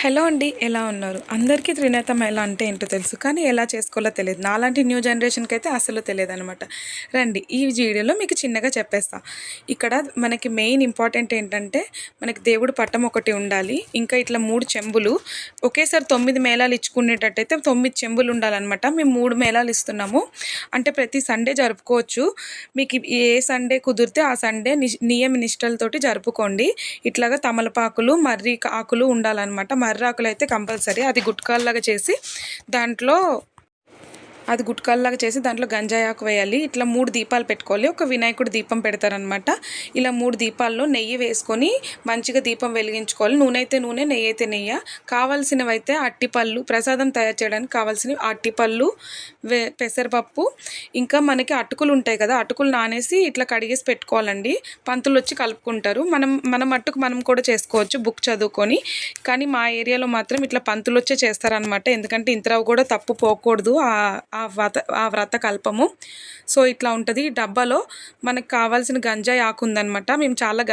Hello అండి ఎలా ఉన్నారు? అందరికీ త్రినేత ఎలా అంటే ఏంటో తెలుసు కానీ ఎలా చేసుకోవాలో తెలియదు. నాలాంటి న్యూ జనరేషన్కి అయితే అసలు తెలియదు అనమాట రండి ఈ వీడియోలో మీకు చిన్నగా చెప్పేస్తా. ఇక్కడ మనకి మెయిన్ ఇంపార్టెంట్ ఏంటంటే మనకి దేవుడు పట్టం ఒకటి ఉండాలి. ఇంకా ఇట్లా మూడు చెంబులు ఒకేసారి తొమ్మిది మేళాలు ఇచ్చుకునేటట్టయితే తొమ్మిది చెంబులు ఉండాలన్నమాట. మేము మూడు మేళాలు ఇస్తున్నాము. అంటే ప్రతి సండే జరుపుకోవచ్చు. మీకు ఏ సండే కుదిరితే ఆ సండే నియమ నిష్టలతోటి జరుపుకోండి. ఇట్లాగా తమలపాకులు మర్రి ఆకులు ఉండాలన్నమాట. మర్రాకులు అయితే కంపల్సరీ. అది గుట్కాల్లాగా చేసి దాంట్లో అది గుట్కాల్లాగా చేసి దాంట్లో గంజాయి ఆకు వేయాలి. ఇట్లా మూడు దీపాలు పెట్టుకోవాలి. ఒక వినాయకుడు దీపం పెడతారనమాట ఇలా మూడు దీపాల్లో నెయ్యి వేసుకొని మంచిగా దీపం వెలిగించుకోవాలి. నూనె అయితే నూనె నెయ్యి అయితే నెయ్యి. కావాల్సినవైతే అట్టిపళ్ళు ప్రసాదం తయారు చేయడానికి కావాల్సినవి అట్టిపళ్ళు వే పెసరపప్పు. ఇంకా మనకి అటుకులు ఉంటాయి కదా అటుకులు నానేసి ఇట్లా కడిగేసి పెట్టుకోవాలండి. పంతులు వచ్చి కలుపుకుంటారు. మనం మన మట్టుకు మనం కూడా చేసుకోవచ్చు బుక్ చదువుకొని. కానీ మా ఏరియాలో మాత్రం ఇట్లా పంతులు వచ్చే చేస్తారనమాట ఎందుకంటే ఇంతరావు కూడా తప్పు పోకూడదు. ఆ వ్రత ఆ వ్రత కల్పము. సో ఇట్లా ఉంటుంది. డబ్బాలో మనకు కావాల్సిన గంజాయి ఆకు ఉందనమాట మేము చాలా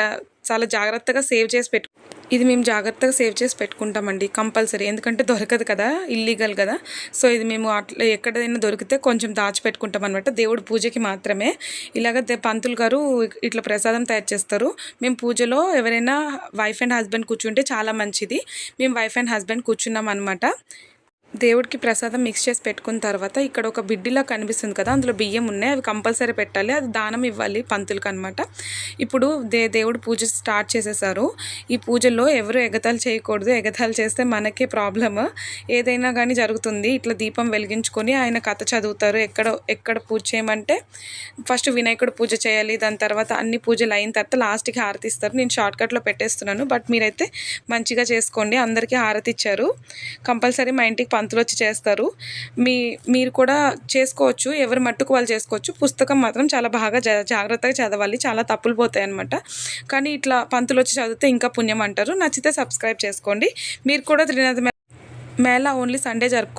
చాలా జాగ్రత్తగా సేవ్ చేసి పెట్టు ఇది మేము జాగ్రత్తగా సేవ్ చేసి పెట్టుకుంటామండి కంపల్సరీ. ఎందుకంటే దొరకదు కదా ఇల్లీగల్ కదా. సో ఇది మేము అట్లా ఎక్కడైనా దొరికితే కొంచెం దాచిపెట్టుకుంటాం అనమాట దేవుడు పూజకి మాత్రమే. ఇలాగ పంతులు గారు ఇట్లా ప్రసాదం తయారు చేస్తారు. మేము పూజలో ఎవరైనా వైఫ్ అండ్ హస్బెండ్ కూర్చుంటే చాలా మంచిది. మేము వైఫ్ అండ్ హస్బెండ్ కూర్చున్నాం అనమాట దేవుడికి ప్రసాదం మిక్స్ చేసి పెట్టుకున్న తర్వాత ఇక్కడ ఒక బిడ్డిలా కనిపిస్తుంది కదా అందులో బియ్యం ఉన్నాయి అవి కంపల్సరీ పెట్టాలి. అది దానం ఇవ్వాలి పంతులకు అనమాట ఇప్పుడు దే దేవుడు పూజ స్టార్ట్ చేసేసారు. ఈ పూజల్లో ఎవరు ఎగతాలు చేయకూడదు. ఎగతాలు చేస్తే మనకే ప్రాబ్లమ్ ఏదైనా కానీ జరుగుతుంది. ఇట్లా దీపం వెలిగించుకొని ఆయన కథ చదువుతారు. ఎక్కడ ఎక్కడ పూజ చేయమంటే ఫస్ట్ వినాయకుడు పూజ చేయాలి. దాని తర్వాత అన్ని పూజలు అయిన తర్వాత లాస్ట్కి హారతి ఇస్తారు. నేను షార్ట్కట్లో పెట్టేస్తున్నాను. బట్ మీరైతే మంచిగా చేసుకోండి. అందరికీ హారతి ఇచ్చారు. కంపల్సరీ మా ఇంటికి పంతులు వచ్చి చేస్తారు. మీ మీరు కూడా చేసుకోవచ్చు ఎవరి మట్టుకు వాళ్ళు చేసుకోవచ్చు. పుస్తకం మాత్రం చాలా బాగా జాగ్రత్తగా చదవాలి. చాలా తప్పులు పోతాయి అనమాట కానీ ఇట్లా పంతులు వచ్చి చదివితే ఇంకా పుణ్యం అంటారు. నచ్చితే సబ్స్క్రైబ్ చేసుకోండి. మీరు కూడా త్రినాథ మేళ ఓన్లీ సండే జరుపుకో